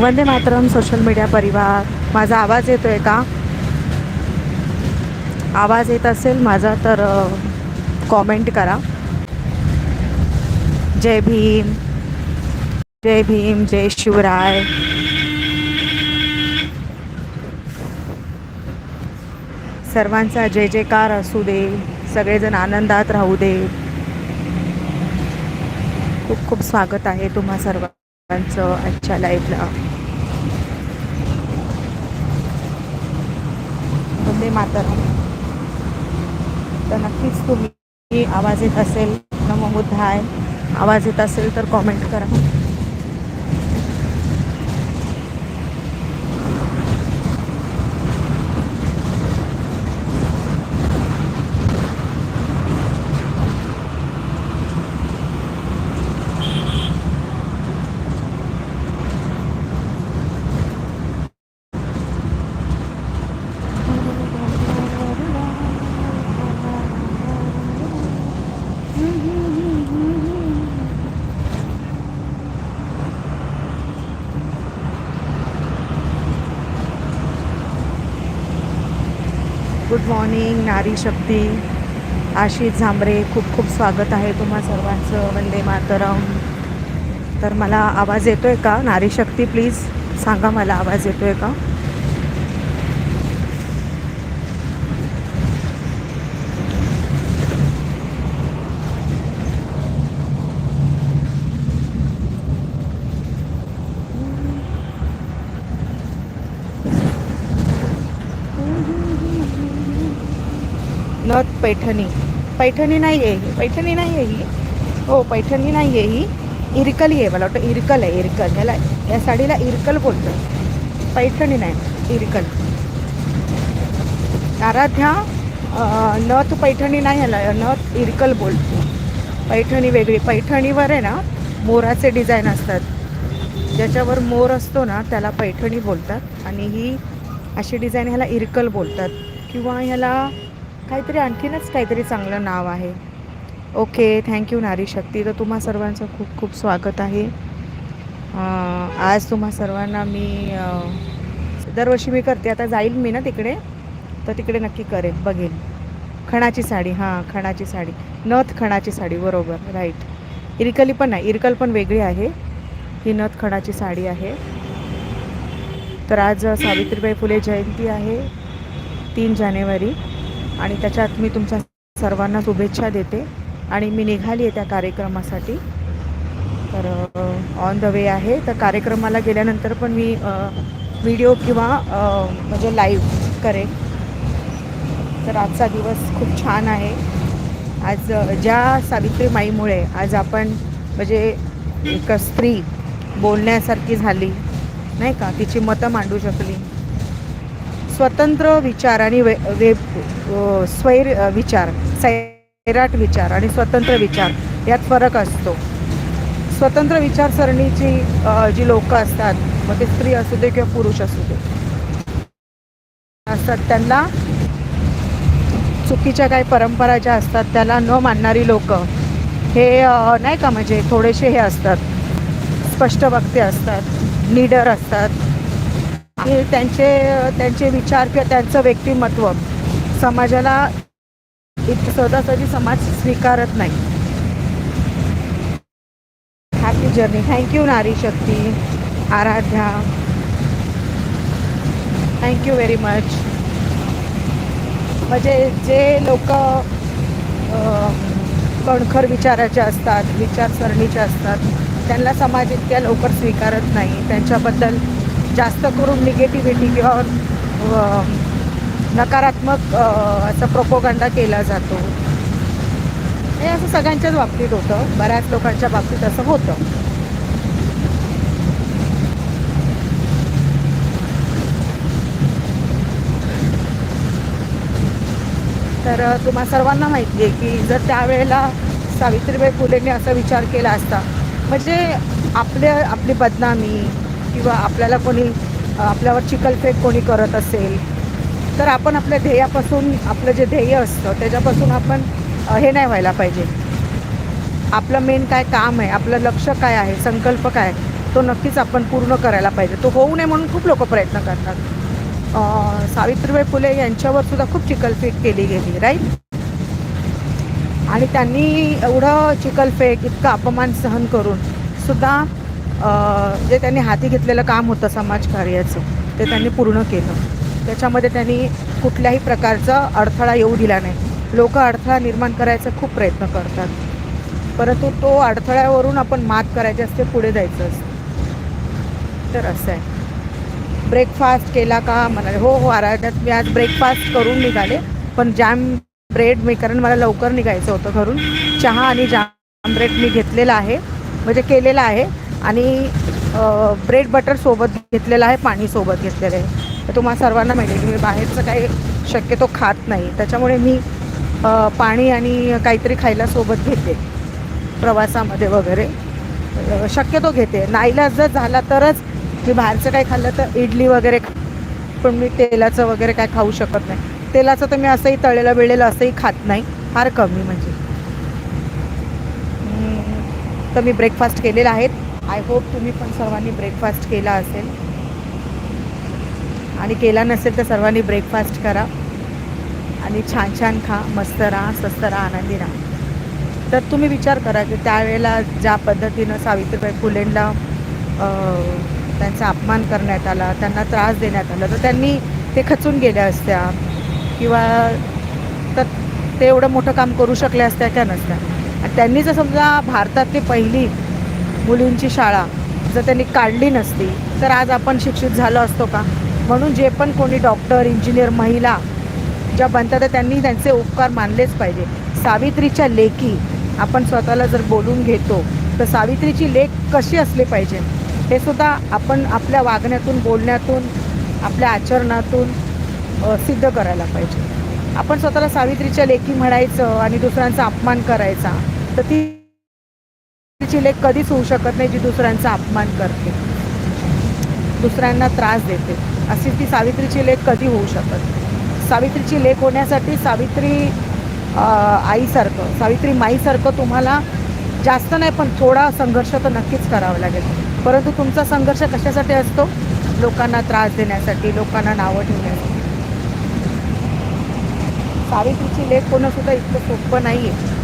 Vande Mataram social media परिवार माझा आवाज येतो आहे का? आवाज येत असेल माझा तर कॉमेंट करा. जय भीम. जय भीम जय शिवराय. सर्वांचा जय जयकार असू दे. सगळेजण आनंदात राहू दे. खूप खूप स्वागत आहे तुम्हा सर्वांचं आजच्या लाईफला वंदे मातरम. तर नक्कीच तुम्ही आवाज येत असेल नमोबुद्ध आहे आवाज येत असेल तर कॉमेंट करा. मॉर्निंग नारी शक्ती. आशिष झांबरे खूप खूप स्वागत आहे तुम्हा सर्वांचं. वंदे मातरम. तर मला आवाज येतोय का? नारी शक्ती प्लीज सांगा मला आवाज येतोय का? नथ पैठणी. पैठणी नाही आहे ही. पैठणी नाही आहे ही. हो पैठणी नाही आहे ही. इरकल आहे मला वाटतं. इरकल आहे इरकल. ह्याला या साडीला इरकल बोलतं पैठणी नाही इरकल. आराध्या नथ पैठणी नाही ह्याला नथ इरकल बोलतो. पैठणी वेगळी. पैठणीवर आहे ना मोराचे डिझाईन असतात. ज्याच्यावर मोर असतो ना त्याला पैठणी बोलतात. आणि ही अशी डिझाईन ह्याला इरकल बोलतात. किंवा ह्याला काहीतरी आणखीनच काहीतरी चांगलं नाव आहे. ओके थँक्यू नारी शक्ती. तर तुम्हा सर्वांचं खूप खूप स्वागत आहे. आज तुम्हा सर्वांना मी दरवर्षी मी करते. आता जाईल मी ना तिकडे? तर तिकडे नक्की करेन बघेन. खणाची साडी हां खणाची साडी. नथ खणाची साडी बरोबर राईट इरकली पण नाही इरकल पण वेगळी आहे. ही नथ खणाची साडी आहे. तर आज सावित्रीबाई फुले जयंती आहे तीन जानेवारी. आणि त्याच्यात मी तुमच्या सर्वांना शुभेच्छा देते. आणि मी निघाली आहे त्या कार्यक्रमासाठी. तर ऑन द वे आहे. तर कार्यक्रमाला गेल्यानंतर पण मी व्हिडिओ किंवा म्हणजे लाईव्ह करेन. तर आजचा दिवस खूप छान आहे. आज ज्या सावित्री माईमुळे आज आपण म्हणजे एक स्त्री बोलण्यासारखी झाली नाही का? तिची मतं मांडू शकली. स्वतंत्र विचार आणि वे वे स्वैर विचार सैराट विचार आणि स्वतंत्र विचार यात फरक असतो. स्वतंत्र विचारसरणीची जी लोकं असतात मग ते स्त्री असू दे किंवा पुरुष असू दे असतात त्यांना चुकीच्या काही परंपरा ज्या असतात त्याला न मानणारी लोक हे नाही का म्हणजे थोडेसे हे असतात स्पष्ट वक्ते असतात लीडर असतात त्यांचे त्यांचे विचार किंवा त्यांचं व्यक्तिमत्व समाजाला इतकं सहजासहजी समाज स्वीकारत नाही. Happy journey thank you Nari Shakti. Aaradhya. Thank you very much म्हणजे जे लोक कणखर विचाराचे असतात विचारसरणीचे असतात त्यांना समाज इतक्या लवकर स्वीकारत नाही. त्यांच्याबद्दल जास्त करून निगेटिव्हिटी किंवा नकारात्मक असा प्रोपोगंडा केला जातो. हे असं सगळ्यांच्याच बाबतीत होतं. बऱ्याच लोकांच्या बाबतीत असं होतं. तर तुम्हा सर्वांना माहिती आहे की जर त्यावेळेला सावित्रीबाई फुलेंनी असा विचार केला असता म्हणजे आपल्या आपली बदनामी किंवा आपल्याला कोणी आपल्यावर चिकलफेक कोणी करत असेल तर आपण आपल्या ध्येयापासून आपलं जे ध्येय असतं त्याच्यापासून आपण हे नाही व्हायला पाहिजे. आपलं मेन काय काम आहे आपलं लक्ष काय आहे संकल्प काय तो नक्कीच आपण पूर्ण करायला पाहिजे. तो होऊ नये म्हणून खूप लोक प्रयत्न करतात. सावित्रीबाई फुले यांच्यावर सुद्धा खूप चिकलफेक केली गेली राईट? आणि त्यांनी एवढं चिखलफेक इतकं अपमान सहन करून सुद्धा जे त्यांनी हाती घेतलेलं काम होतं समाजकार्याचं ते त्यांनी पूर्ण केलं. त्याच्यामध्ये त्यांनी कुठल्याही प्रकारचा अडथळा येऊ दिला नाही. लोक अडथळा निर्माण करायचा खूप प्रयत्न करतात. परंतु तो अडथळ्यावरून आपण मात करायची असते पुढे जायचं असतं. तर असं आहे. ब्रेकफास्ट केला का म्हणाले हो हो आराध्यात मी आज ब्रेकफास्ट करून निघाले पण जॅम ब्रेड मी कारण मला लवकर निघायचं होतं घरून. चहा आणि जॅम ब्रेड मी घेतलेला आहे म्हणजे केलेला आहे. आणि ब्रेड बटर सोबत घेतलेलं आहे पाणी सोबत घेतलेलं आहे. तर तुम्हाला सर्वांना माहिती आहे की मी बाहेरचं काही शक्यतो खात नाही. त्याच्यामुळे मी पाणी आणि काहीतरी खायला सोबत घेते. प्रवासामध्ये वगैरे. शक्यतो घेते. नाहीला जर झाला तरच मी बाहेरचं काही खाल्लं तर इडली वगैरे खा पण मी तेलाचं वगैरे काय खाऊ शकत नाही. तेलाचं तर मी असंही तळलेलं बिळलेलं असंही खात नाही. फार कमी म्हणजे. तर मी ब्रेकफास्ट केलेला आहे. आय होप तुम्ही पण सर्वांनी ब्रेकफास्ट केला असेल. आणि केला नसेल तर सर्वांनी ब्रेकफास्ट करा. आणि छान छान खा मस्त राहा स्वस्त राहा आनंदी राहा. तर तुम्ही विचार करा की त्यावेळेला ज्या पद्धतीनं सावित्रीबाई फुलेंना त्यांचा अपमान करण्यात आला त्यांना त्रास देण्यात आला तर त्यांनी ते खचून गेल्या असत्या. किंवा तर ते एवढं मोठं काम करू शकल्या असत्या का नसत्या. आणि त्यांनी जर समजा भारतातली पहिली मुलींची शाळा जर त्यांनी काढली नसती तर आज आपण शिक्षित झालो असतो का? म्हणून जे पण कोणी डॉक्टर इंजिनियर महिला ज्या बनतात त्यांनी त्यांचे उपकार मानलेच पाहिजे. सावित्रीच्या लेखी आपण स्वतःला जर बोलून घेतो तर सावित्रीची लेख कशी असली पाहिजे? हे सुद्धा आपण आपल्या वागण्यातून बोलण्यातून आपल्या आचरणातून सिद्ध करायला पाहिजे. आपण स्वतःला सावित्रीच्या लेखी म्हणायचं आणि दुसऱ्यांचा अपमान करायचा तर ती तिची लेख कधीच होऊ शकत नाही जी दुसऱ्यांचा अपमान करते. दुसऱ्यांना त्रास देते. अशी ती सावित्रीची लेख कधी होऊ शकत सावित्रीची लेख होण्यासाठी सावित्री आईसारखं सावित्री माईसारखं तुम्हाला जास्त नाही पण थोडा संघर्ष तर नक्कीच करावा लागेल. परंतु तुमचा संघर्ष कशासाठी असतो? लोकांना त्रास देण्यासाठी लोकांना नावं ठेवण्यासाठी. सावित्रीची लेख होणं सुद्धा इतकं सोपं नाही आहे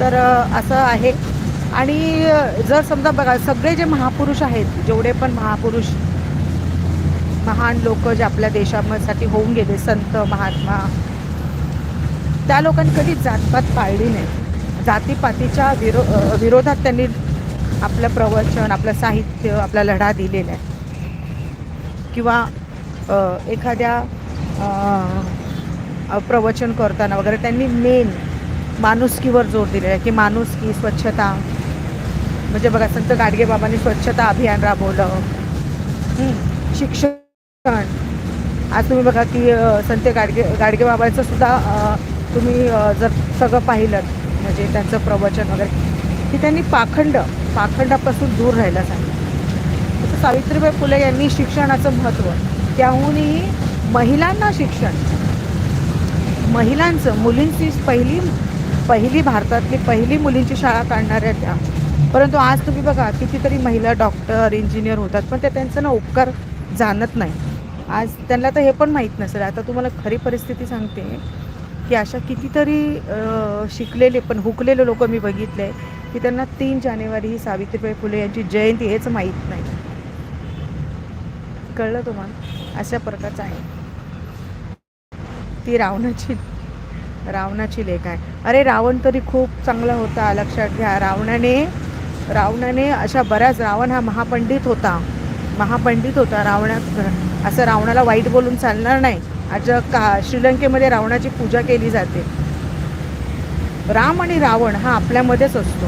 तर असं आहे. आणि जर समजा बघा सगळे जे महापुरुष आहेत जेवढे पण महापुरुष महान लोक जे आपल्या देशासाठी होऊन गेले संत महात्मा त्या लोकांनी कधी जातपात पाळली नाही. जातीपातीच्या विरो विरोधात त्यांनी आपलं प्रवचन आपलं साहित्य आपला लढा दिलेला आहे. किंवा एखाद्या प्रवचन करताना वगैरे त्यांनी मेन माणुसकीवर जोर दिलेला आहे की माणुसकी स्वच्छता. म्हणजे बघा संत गाडगेबाबांनी स्वच्छता अभियान राबवलं. शिक्षण. आज तुम्ही बघा की संत गाडगे गाडगेबाबांचं सुद्धा तुम्ही जर सगळं पाहिलं म्हणजे त्यांचं प्रवचन वगैरे की त्यांनी पाखंड पाखंडापासून दूर राहायला सांगितलं तसं सावित्रीबाई फुले यांनी शिक्षणाचं महत्त्व त्याहूनही महिलांना शिक्षण. महिलांचं मुलींची पहिली पहिली भारतातली पहिली मुलींची शाळा काढणाऱ्या त्या. परंतु आज तुम्ही बघा कितीतरी महिला डॉक्टर इंजिनियर होतात पण ते त्यांचं ना उपकार जाणत नाही. आज त्यांना तर हे पण माहीत नसेल. आता तुम्हाला खरी परिस्थिती सांगते की अशा कितीतरी शिकलेले पण हुकलेले लोक मी बघितले की त्यांना तीन जानेवारी ही सावित्रीबाई फुले यांची जयंती हेच माहीत नाही. कळलं तुम्हाला अशा प्रकारचं आहे. ती रावणाची रावणाची लेख आहे. अरे रावण तरी खूप चांगला होता लक्षात घ्या. रावणाने रावणाने अशा बऱ्याच रावण हा महापंडित होता. महापंडित होता रावणात. असं रावणाला वाईट बोलून चालणार नाही. आज का श्रीलंकेमध्ये रावणाची पूजा केली जाते. राम आणि रावण हा आपल्यामध्येच असतो.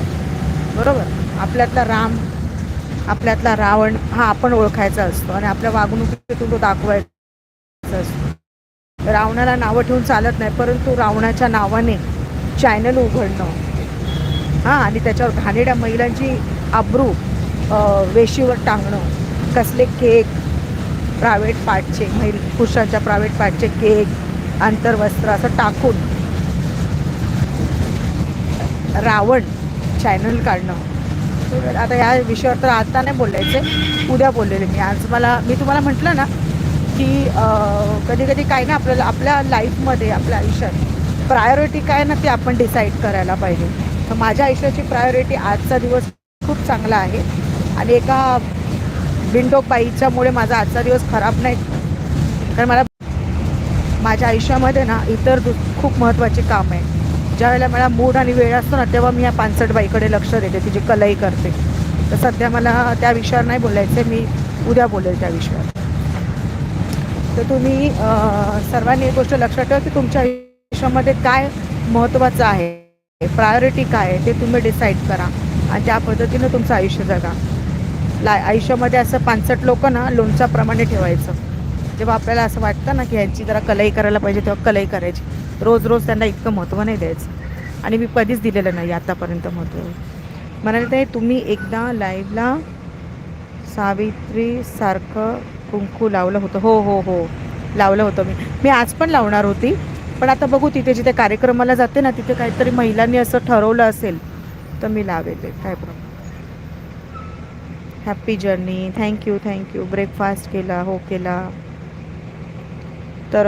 बरोबर? आपल्यातला राम आपल्यातला रावण हा आपण ओळखायचा असतो आणि आपल्या वागणुकीतून तो दाखवायचा असतो. रावणाला नावं ठेवून चालत नाही परंतु रावणाच्या नावाने चॅनल उघडणं. हां आणि त्याच्यावर घाणेड्या महिलांची आब्रू वेशीवर टांगणं. कसले केक प्रायव्हेट पार्टचे महि पुरुषांच्या प्रायव्हेट पार्टचे केक आंतरवस्त्र असं टाकून रावण चॅनल काढणं. आता या विषयावर तर आता नाही बोलायचं उद्या बोललेले मी. आज मला मी तुम्हाला म्हटलं ना की कधी कधी काय ना आपल्याला आपल्या लाईफमध्ये आपल्या आयुष्यात प्रायोरिटी काय ना ते आपण डिसाईड करायला पाहिजे. तर माझ्या आयुष्याची प्रायोरिटी आजचा दिवस खूप चांगला आहे. आणि एका विंडो बाईच्यामुळे माझा आजचा दिवस खराब नाही. कारण मला माझ्या आयुष्यामध्ये ना इतर दु खूप महत्त्वाचे काम आहे ज्या वेळेला मला मूड आणि वेळ असतो ना तेव्हा मी या पानसट बाईकडे लक्ष देते तिची कलाई करते. तर सध्या मला त्या विषयावर नाही बोलायचं आहे मी उद्या बोलेल त्या विषयावर. तर तुम्ही सर्वांनी एक गोष्ट लक्षात ठेवा की तुमच्या आयुष्यामध्ये काय महत्त्वाचं आहे प्रायोरिटी काय आहे ते तुम्ही डिसाईड करा आणि त्या पद्धतीनं तुमचं आयुष्य जगा. ला आयुष्यामध्ये असं पानसट लोक ना लोणच्याप्रमाणे ठेवायचं. जेव्हा आपल्याला असं वाटतं ना की ह्यांची जरा कलई करायला पाहिजे तेव्हा कलई करायची. रोज रोज त्यांना इतकं महत्त्व नाही द्यायचं. आणि मी कधीच दिलेलं नाही आतापर्यंत महत्त्व. म्हणाले ते तुम्ही एकदा लाईव्हला सावित्रीसारखं कुंकू लावलं होतं. हो हो हो. लावलं होतं मी. मी आज पण लावणार होती. पण आता बघू तिथे जिथे कार्यक्रमाला जाते ना तिथे काहीतरी महिलांनी असं ठरवलं असेल तर मी लावेल ते काय problem happy journey thank you thank you breakfast केला हो केला. तर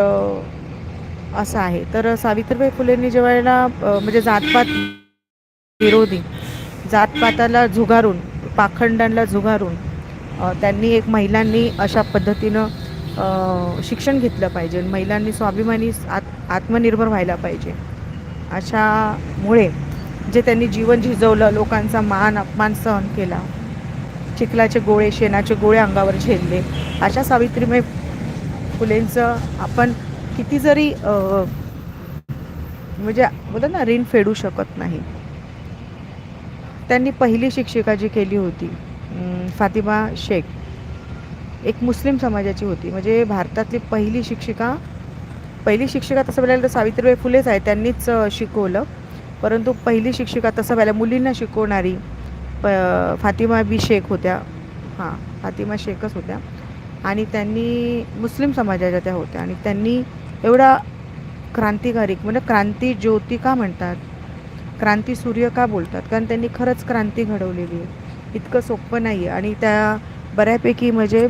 असं आहे. तर सावित्रीबाई फुलेंनी ज्या वेळेला म्हणजे जातपात विरोधी जातपाताला झुगारून पाखंडांना झुगारून त्यांनी एक महिलांनी अशा पद्धतीनं शिक्षण घेतलं पाहिजे. महिलांनी स्वाभिमानी आत आत्मनिर्भर व्हायला पाहिजे. अशामुळे जे त्यांनी जीवन झिजवलं लोकांचा मान अपमान सहन केला चिखलाचे गोळे शेणाचे गोळे अंगावर झेलले अशा सावित्रीबाई फुलेंचं आपण किती जरी म्हणजे बोलतात ना ऋण फेडू शकत नाही. त्यांनी पहिली शिक्षिका जी केली होती फातिमा शेख. एक मुस्लिम समाजाची होती. म्हणजे भारतातली पहिली शिक्षिका पहिली शिक्षिका तसं बघायला तर सावित्रीबाई फुलेच आहे त्यांनीच शिकवलं. परंतु पहिली शिक्षिका तसं पाहिलं मुलींना शिकवणारी प फातिमा बी शेख होत्या. हां फातिमा शेखच होत्या. आणि त्यांनी मुस्लिम समाजाच्या त्या होत्या. आणि त्यांनी एवढा क्रांतिकारी म्हणजे क्रांती ज्योती का म्हणतात. क्रांती सूर्य का बोलतात. कारण त्यांनी खरंच क्रांती घडवलेली आहे. इतकं सोपं नाही आहे आणि त्या बऱ्यापैकी म्हणजे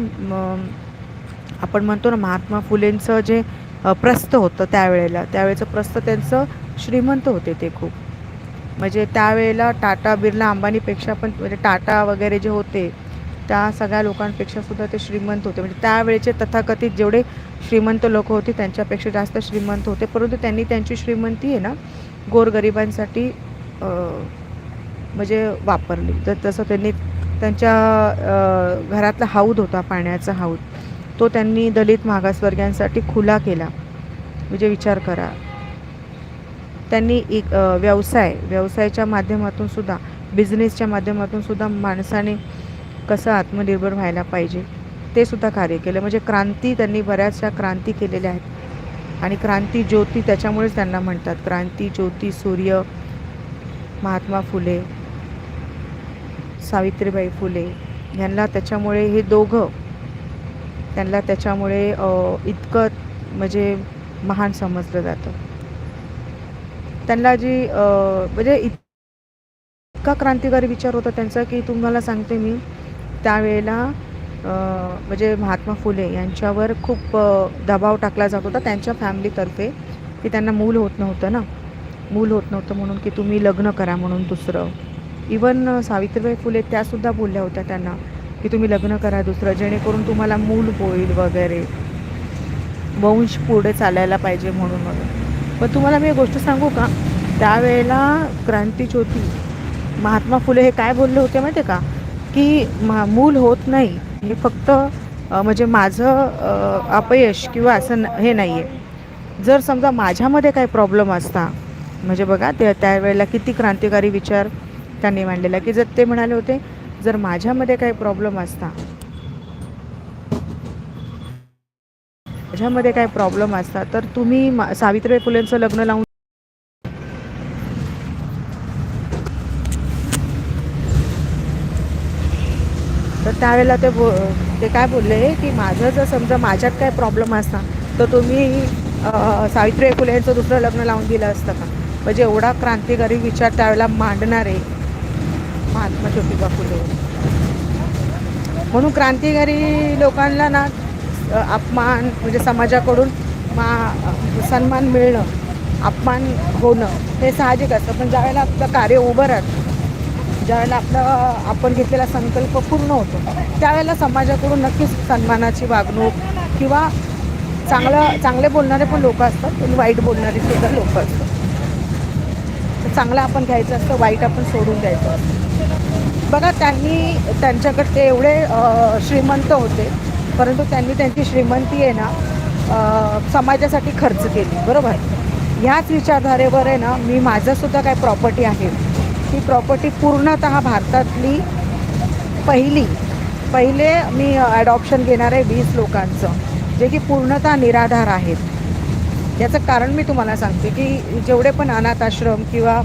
आपण म्हणतो ना महात्मा फुलेंचं जे प्रस्त प्रस्थ होतं त्यावेळेला त्यावेळेचं प्रस्थ त्यांचं श्रीमंत होते ते खूप. म्हणजे त्यावेळेला टाटा बिर्ला अंबानीपेक्षा पण म्हणजे टाटा वगैरे जे होते त्या सगळ्या लोकांपेक्षा सुद्धा ते श्रीमंत होते. म्हणजे त्यावेळेचे तथाकथित जेवढे श्रीमंत लोक होते त्यांच्यापेक्षा जास्त श्रीमंत होते. परंतु त्यांनी त्यांची श्रीमंती आहे ना गोरगरिबांसाठी म्हणजे वापरली. तर तसं त्यांनी त्यांच्या घरातला हौद होता पाण्याचा हौद तो त्यांनी दलित मागासवर्गीयांसाठी खुला केला. म्हणजे विचार करा. त्यांनी एक व्यवसाय व्यवसायाच्या माध्यमातून सुद्धा बिझनेसच्या माध्यमातून सुद्धा माणसाने कसं आत्मनिर्भर व्हायला पाहिजे ते सुद्धा कार्य केलं. म्हणजे क्रांती त्यांनी बऱ्याचशा क्रांती केलेल्या आहेत. आणि क्रांती ज्योती त्याच्यामुळेच त्यांना म्हणतात. क्रांती ज्योती सूर्य महात्मा फुले सावित्रीबाई फुले यांना त्याच्यामुळे हे दोघं त्यांना त्याच्यामुळे इतकं म्हणजे महान समजलं जातं. त्यांना जी म्हणजे इतका क्रांतिकारी विचार होता त्यांचा की तुम्हाला सांगते मी त्यावेळेला म्हणजे महात्मा फुले यांच्यावर खूप दबाव टाकला जात होता त्यांच्या फॅमिलीतर्फे की त्यांना मूल होत नव्हतं ना. मूल होत नव्हतं म्हणून की तुम्ही लग्न करा म्हणून दुसरं. इवन सावित्रीबाई फुले त्यासुद्धा बोलल्या होत्या त्यांना की तुम्ही लग्न करा दुसरं जेणेकरून तुम्हाला मूल होईल वगैरे. वंश पुढे चालायला पाहिजे म्हणून वगैरे. पण तुम्हाला मी एक गोष्ट सांगू का? त्यावेळेला क्रांतीज्योती महात्मा फुले हे काय बोलले होते माहिती आहे का? की मा मूल होत नाही. हे फक्त म्हणजे माझं अपयश किंवा असं न- हे नाही आहे जर समजा माझ्यामध्ये काही प्रॉब्लेम असता म्हणजे बघा त्या त्यावेळेला किती क्रांतिकारी विचार त्यांनी मांडलेला की जर ते म्हणाले होते जर माझ्यामध्ये काही प्रॉब्लेम असता माझ्यामध्ये काही प्रॉब्लेम असता तर तुम्ही मा- सावित्रीबाई फुलेंचं लग्न लावून तर त्यावेळेला ते बो ते काय बोलले की माझं जर समजा माझ्यात काय प्रॉब्लेम असता तर तुम्ही सावित्री सावित्रीबाई फुले यांचं दुसरं लग्न लावून दिलं असतं का? म्हणजे एवढा क्रांतिकारी विचार त्यावेळेला मांडणारे महात्मा ज्योतिबा फुले. म्हणून क्रांतिकारी लोकांना ना अपमान म्हणजे समाजाकडून मा सन्मान मिळणं अपमान होणं हे साहजिक असतं. पण ज्यावेळेला आपलं कार्य उभं राहतं ज्यावेळेला आपलं आपण घेतलेला संकल्प पूर्ण होतो त्यावेळेला समाजाकडून नक्कीच सन्मानाची वागणूक किंवा चांगलं चांगले बोलणारे पण लोक असतात आणि वाईट बोलणारे सुद्धा लोक असतात. तर चांगलं आपण घ्यायचं असतं वाईट आपण सोडून द्यायचं असतं. बघा त्यांनी त्यांच्याकडे ते एवढे श्रीमंत होते परंतु त्यांनी त्यांची श्रीमंती आहे ना समाजासाठी खर्च केली बरोबर? ह्याच विचारधारेवर आहे ना मी माझंसुद्धा काय प्रॉपर्टी आहे. ती प्रॉपर्टी पूर्णतः भारतातली पहिली पहिले मी ॲडॉप्शन घेणार आहे वीस लोकांचं जे की पूर्णतः निराधार आहेत. याचं कारण मी तुम्हाला सांगते की जेवढे पण अनाथ आश्रम किंवा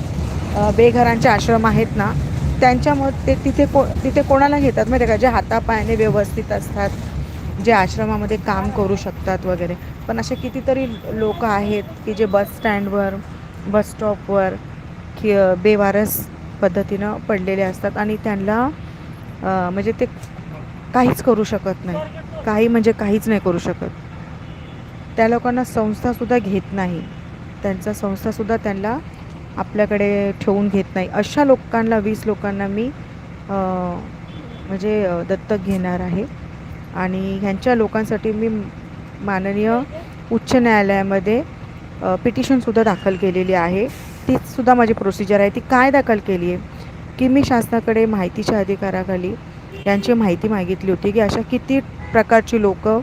बेघरांचे आश्रम आहेत ना त्यांच्यामध्ये ते तिथे को तिथे कोणाला घेतात माहिती आहे का? जे हातापायाने व्यवस्थित असतात जे आश्रमामध्ये काम करू शकतात वगैरे. पण असे कितीतरी लोक आहेत की जे बस स्टँडवर बस स्टॉपवर कि बेवारस पद्धतीनं पडलेले असतात आणि त्यांना म्हणजे ते काहीच करू शकत नाही. काही म्हणजे काहीच नाही करू शकत. त्या लोकांना संस्थासुद्धा घेत नाही. त्यांचा संस्थासुद्धा त्यांना आपल्याकडे ठेवून घेत नाही. अशा लोकांना वीस लोकांना मी म्हणजे दत्तक घेणार आहे. आणि ह्यांच्या लोकांसाठी मी माननीय उच्च न्यायालयामध्ये पिटिशनसुद्धा दाखल केलेली आहे. तीसुद्धा माझी प्रोसिजर आहे. ती काय दाखल केली आहे? की मी शासनाकडे माहितीच्या अधिकाराखाली यांची माहिती मागितली होती की अशा किती प्रकारची लोकं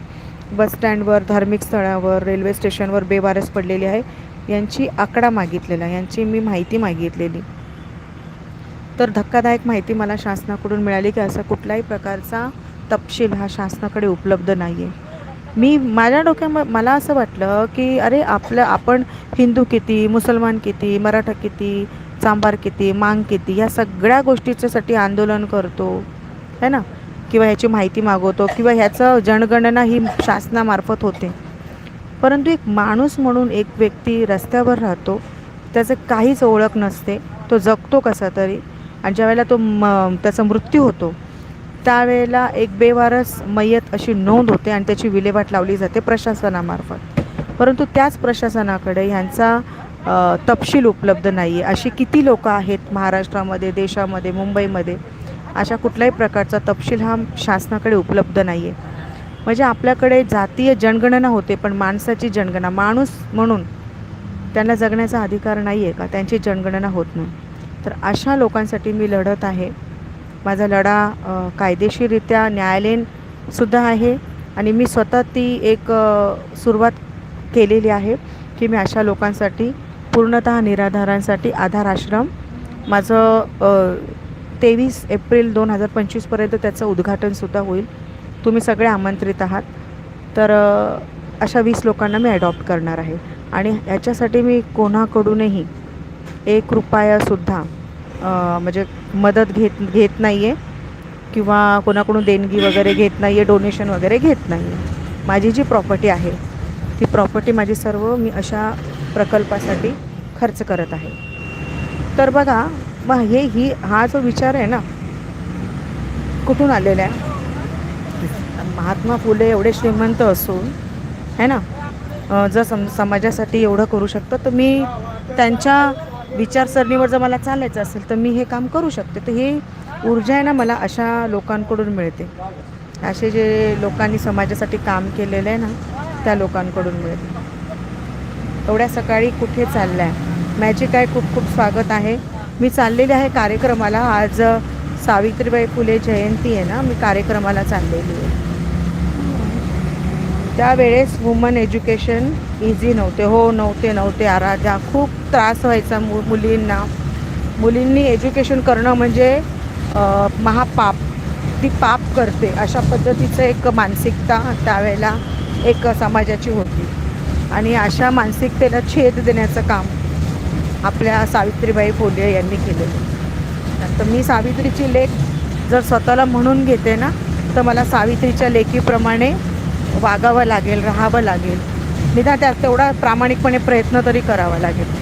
बस स्टँडवर धार्मिक स्थळावर रेल्वे स्टेशनवर बेवारस पडलेली आहे. यांची आकडा मागितलेला यांची मी माहिती मागितलेली. तर धक्कादायक माहिती मला शासनाकडून मिळाली की असा कुठलाही प्रकारचा तपशील हा शासनाकडे उपलब्ध नाही आहे मी माझ्या डोक्यामध्ये मला असं वाटलं की अरे आपलं आपण हिंदू किती मुसलमान किती मराठा किती चांभार किती मांग किती या सगळ्या गोष्टीच्यासाठी आंदोलन करतो है ना? किंवा ह्याची माहिती मागवतो किंवा ह्याचं जनगणना ही शासनामार्फत होते. परंतु एक माणूस म्हणून एक व्यक्ती रस्त्यावर राहतो त्याचं काहीच ओळख नसते तो जगतो कसा तरी आणि ज्यावेळेला तो म त्याचा मृत्यू होतो त्यावेळेला एक बेवारस मयत अशी नोंद होते आणि त्याची विल्हेवाट लावली जाते प्रशासनामार्फत. परंतु त्याच प्रशासनाकडे ह्यांचा तपशील उपलब्ध नाही आहे अशी किती लोकं आहेत महाराष्ट्रामध्ये देशामध्ये मुंबईमध्ये अशा कुठल्याही प्रकारचा तपशील हा शासनाकडे उपलब्ध नाही आहे म्हणजे आपल्याकडे जातीय जनगणना होते पण माणसाची जनगणना माणूस म्हणून त्यांना जगण्याचा अधिकार नाही आहे का? त्यांची जनगणना होत नाही. तर अशा लोकांसाठी मी लढत आहे. माझा लढा कायदेशीररित्या न्यायालयीन सुद्धा आहे आणि मी स्वतः ती एक सुरुवात केलेली आहे की मी अशा लोकांसाठी पूर्णतः निराधारांसाठी आधार आश्रम माझं तेवीस एप्रिल दोन हजार पंचवीसपर्यंत त्याचं उद्घाटनसुद्धा होईल. तुम्ही सगळे आमंत्रित आहात. तर अशा वीस लोकांना मी अडॉप्ट करणार आहे. आणि ह्याच्यासाठी मी कोणाकडूनही एक रुपयासुद्धा म्हणजे मदत घेत घेत नाही आहे किंवा कोणाकडून देणगी वगैरे घेत नाही आहे डोनेशन वगैरे घेत नाही आहे माझी जी प्रॉपर्टी आहे ती प्रॉपर्टी माझी सर्व मी अशा प्रकल्पासाठी खर्च करत आहे. तर बघा मग हे ही हा जो विचार आहे ना कुठून आलेला आहे? महात्मा फुले एवढे श्रीमंत असून है ना? जर सम समाजासाठी एवढं करू शकतं तर मी त्यांच्या विचारसरणीवर जर मला चालायचं असेल तर मी हे काम करू शकते. तर ही ऊर्जा आहे ना मला अशा लोकांकडून मिळते. असे जे लोकांनी समाजासाठी काम केलेलं आहे ना त्या लोकांकडून मिळते. एवढ्या सकाळी कुठे चालला आहे माझे काय खूप खूप स्वागत आहे. मी चाललेली आहे कार्यक्रमाला. आज सावित्रीबाई फुले जयंती आहे ना मी कार्यक्रमाला चाललेली आहे. त्यावेळेस वुमन एज्युकेशन इझी नव्हते. हो नव्हते नव्हते. आराध्या खूप त्रास व्हायचा मु मुलींना. मुलींनी एज्युकेशन करणं म्हणजे महापाप. ती पाप करते. अशा पद्धतीचं एक मानसिकता त्यावेळेला एक समाजाची होती. आणि अशा मानसिकतेला छेद देण्याचं काम आपल्या सावित्रीबाई फुले यांनी केलेलं. तर मी सावित्रीची लेख जर स्वतःला म्हणून घेते ना तर मला सावित्रीच्या लेखीप्रमाणे वागावं लागेल राहावं लागेल. निदान त्यात तेवढा प्रामाणिकपणे प्रयत्न तरी करावा लागेल.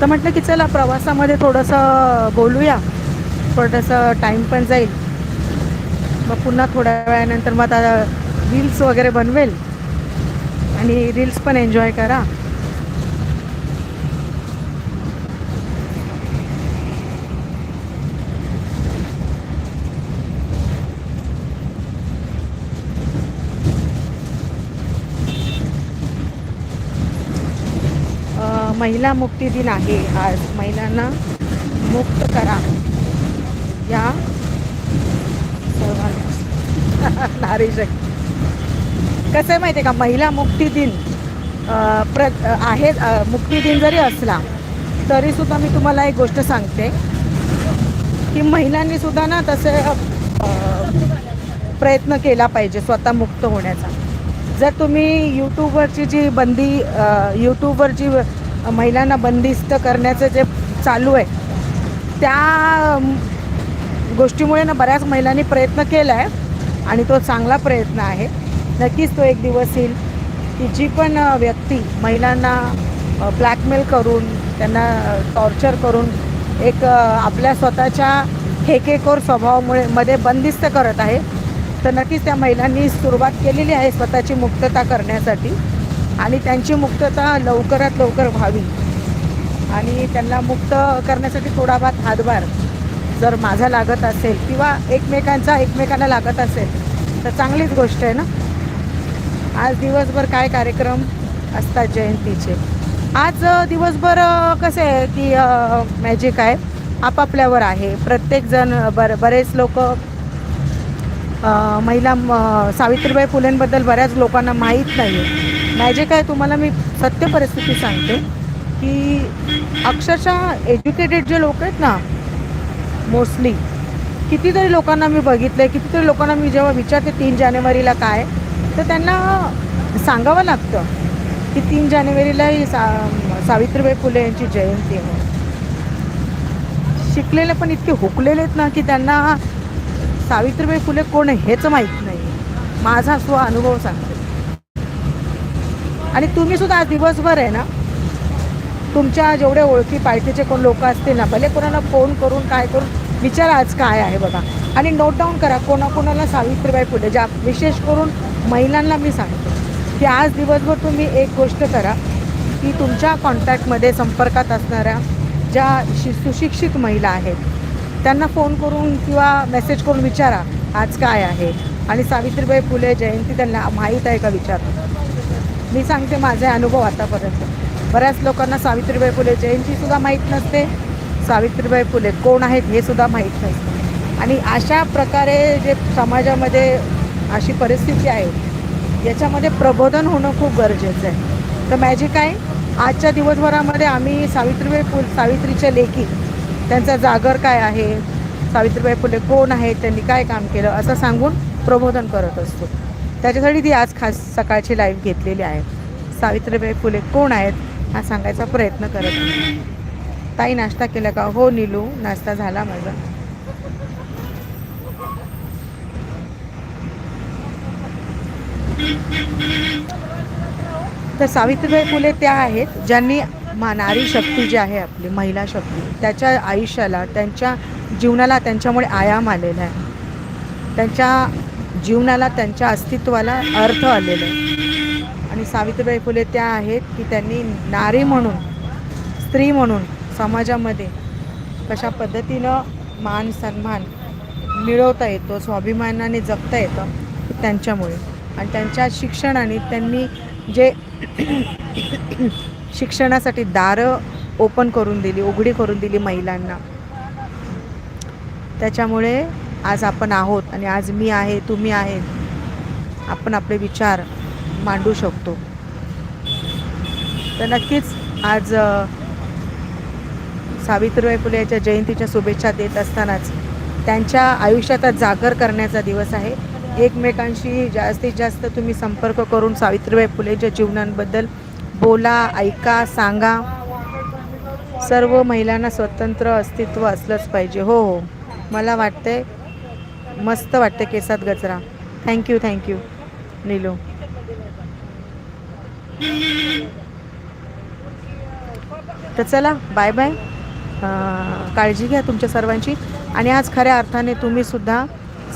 तर म्हटलं की चला प्रवासामध्ये थोडंसं बोलूया. थोडंसं टाईम पण जाईल. मग पुन्हा थोड्या वेळानंतर मग आता रील्स वगैरे बनवेल. आणि रील्स पण एन्जॉय करा. महिला मुक्ती दिन आहे आज. महिलांना मुक्त करा. या. सर्वांना नारी शक्ती. कसं आहे माहिती आहे का? महिला मुक्ती दिन प्र आहे मुक्ती दिन जरी असला तरीसुद्धा मी तुम्हाला एक गोष्ट सांगते की महिलांनी सुद्धा ना तसे प्रयत्न केला पाहिजे स्वतः मुक्त होण्याचा. जर तुम्ही यूट्यूबवरची जी बंदी यूट्यूबवर जी महिलांना बंदिस्त करण्याचं जे चालू आहे त्या गोष्टीमुळे ना बऱ्याच महिलांनी प्रयत्न केला आहे आणि तो चांगला प्रयत्न आहे. नक्कीच तो एक दिवस येईल की जी पण व्यक्ती महिलांना ब्लॅकमेल करून त्यांना टॉर्चर करून एक आपल्या स्वतःच्या ठेकेखोर स्वभावामुळे मध्ये बंदिस्त करत आहे तर नक्कीच त्या महिलांनी सुरुवात केलेली आहे स्वतःची मुक्तता करण्यासाठी आणि त्यांची मुक्तता लवकरात लवकर व्हावी. आणि त्यांना मुक्त करण्यासाठी थोडाफार हातभार जर माझा लागत असेल किंवा एकमेकांचा एकमेकांना लागत असेल तर चांगलीच गोष्ट आहे ना? आज दिवसभर काय कार्यक्रम असतात जयंतीचे? आज दिवसभर कसं आहे की मॅजिक आहे आपापल्यावर आहे. प्रत्येकजण बर बरेच लोक महिला सावित्रीबाई फुलेंबद्दल बऱ्याच लोकांना माहीत नाही आहे मॅजिक आहे तुम्हाला मी सत्य परिस्थिती सांगते की अक्षरशः एज्युकेटेड जे लोक आहेत ना मोस्टली कितीतरी लोकांना मी बघितलं आहे कितीतरी लोकांना मी जेव्हा विचारते तीन जानेवारीला काय तर त्यांना सांगावं लागतं की तीन जानेवारीला ही सा सावित्रीबाई फुले यांची जयंती आहे. शिकलेले पण इतके हुकलेले आहेत ना की त्यांना सावित्रीबाई फुले कोण आहे हेच माहीत नाही. माझा स्व अनुभव सांगते. आणि तुम्ही सुद्धा आज दिवसभर आहे ना तुमच्या जेवढे ओळखी पार्टीचे कोण लोक असतील ना भले कोणाला फोन करून काय करून विचारा आज काय आहे बघा. आणि नोट डाऊन करा कोणाकोणाला सावित्रीबाई फुले ज्या विशेष करून महिलांना मी सांगते की आज दिवसभर तुम्ही एक गोष्ट करा की तुमच्या कॉन्टॅक्टमध्ये संपर्कात असणाऱ्या ज्या शि सुशिक्षित महिला आहेत त्यांना फोन करून किंवा मेसेज करून विचारा आज काय आहे? आणि सावित्रीबाई फुले जयंती त्यांना माहीत आहे का विचारा. मी सांगते माझे अनुभव आतापर्यंत. बऱ्याच लोकांना सावित्रीबाई फुले जयंतीसुद्धा माहीत नसते. सावित्रीबाई फुले कोण आहेत हे सुद्धा माहीत नसते. आणि अशा प्रकारे जे समाजामध्ये अशी परिस्थिती आहे. याच्यामध्ये प्रबोधन होणं खूप गरजेचं आहे. तर मॅजिक आहे. आजच्या दिवसभरामध्ये आम्ही सावित्रीबाई फुल सावित्रीच्या लेखी त्यांचा जागर काय आहे? सावित्रीबाई फुले कोण आहेत? त्यांनी काय काम केलं? असं सांगून प्रबोधन करत असतो. त्याच्यासाठी ती आज खास सकाळची लाईव्ह घेतलेली आहे. सावित्रीबाई फुले कोण आहेत? हा सांगायचा प्रयत्न करत ताई नाश्ता केला का? हो निलू नाश्ता झाला माझा. तर सावित्रीबाई फुले त्या आहेत ज्यांनी मा नारी शक्ती जी आहे आपली महिला शक्ती त्याच्या आयुष्याला त्यांच्या जीवनाला त्यांच्यामुळे आयाम आलेला आहे. त्यांच्या जीवनाला त्यांच्या अस्तित्वाला अर्थ आलेला आहे. आणि सावित्रीबाई फुले त्या आहेत की त्यांनी नारी म्हणून स्त्री म्हणून समाजामध्ये कशा पद्धतीनं मान सन्मान मिळवता येतो स्वाभिमानाने जगता येतं त्यांच्यामुळे. आणि त्यांच्या शिक्षणाने त्यांनी जे शिक्षणासाठी दारं ओपन करून दिली उघडी करून दिली महिलांना. त्याच्यामुळे आज आपण आहोत आणि आज मी आहे तुम्ही आहे आपण आपले विचार मांडू शकतो. तर नक्कीच आज सावित्रीबाई फुले यांच्या जयंतीच्या शुभेच्छा देत असतानाच त्यांच्या आयुष्यात जागर करण्याचा दिवस आहे. एकमेकांशी जास्तीत जास्त तुम्ही संपर्क करून सावित्रीबाई फुलेच्या जीवनांबद्दल बोला ऐका सांगा. सर्व महिलांना स्वतंत्र अस्तित्व असलंच पाहिजे. हो हो. मला वाटतंय मस्त वाटते केसात गजरा. थँक्यू थँक्यू निलो. तर चला बाय बाय काळजी घ्या तुमच्या सर्वांची. आणि आज खऱ्या अर्थाने तुम्हीसुद्धा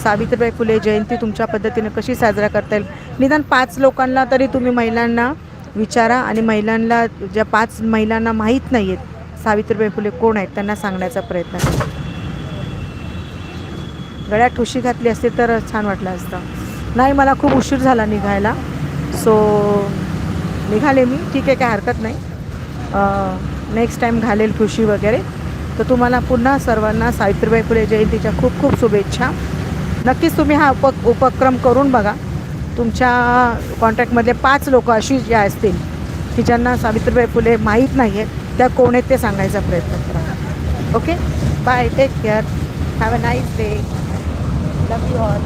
सावित्रीबाई फुले जयंती तुमच्या पद्धतीने कशी साजरा करता येईल? निदान पाच लोकांना तरी तुम्ही महिलांना विचारा आणि महिलांना ज्या पाच महिलांना माहीत नाही आहेत सावित्रीबाई फुले कोण आहेत त्यांना सांगण्याचा प्रयत्न करा. गळ्यात ठुशी घातली असते तर छान वाटलं असतं. नाही मला खूप उशीर झाला निघायला. सो निघाले मी. ठीक आहे काय हरकत नाही. नेक्स्ट टाईम घालेल ठुशी वगैरे. तर तुम्हाला पुन्हा सर्वांना सावित्रीबाई फुले जयंतीच्या खूप खूप शुभेच्छा. नक्कीच तुम्ही हा उप उपक्रम करून बघा. तुमच्या कॉन्टॅक्टमधले पाच लोक अशी जे असतील की ज्यांना सावित्रीबाई फुले माहीत नाही आहेत त्या कोण आहेत ते सांगायचा प्रयत्न करा. Okay? Bye take care have a nice day love you all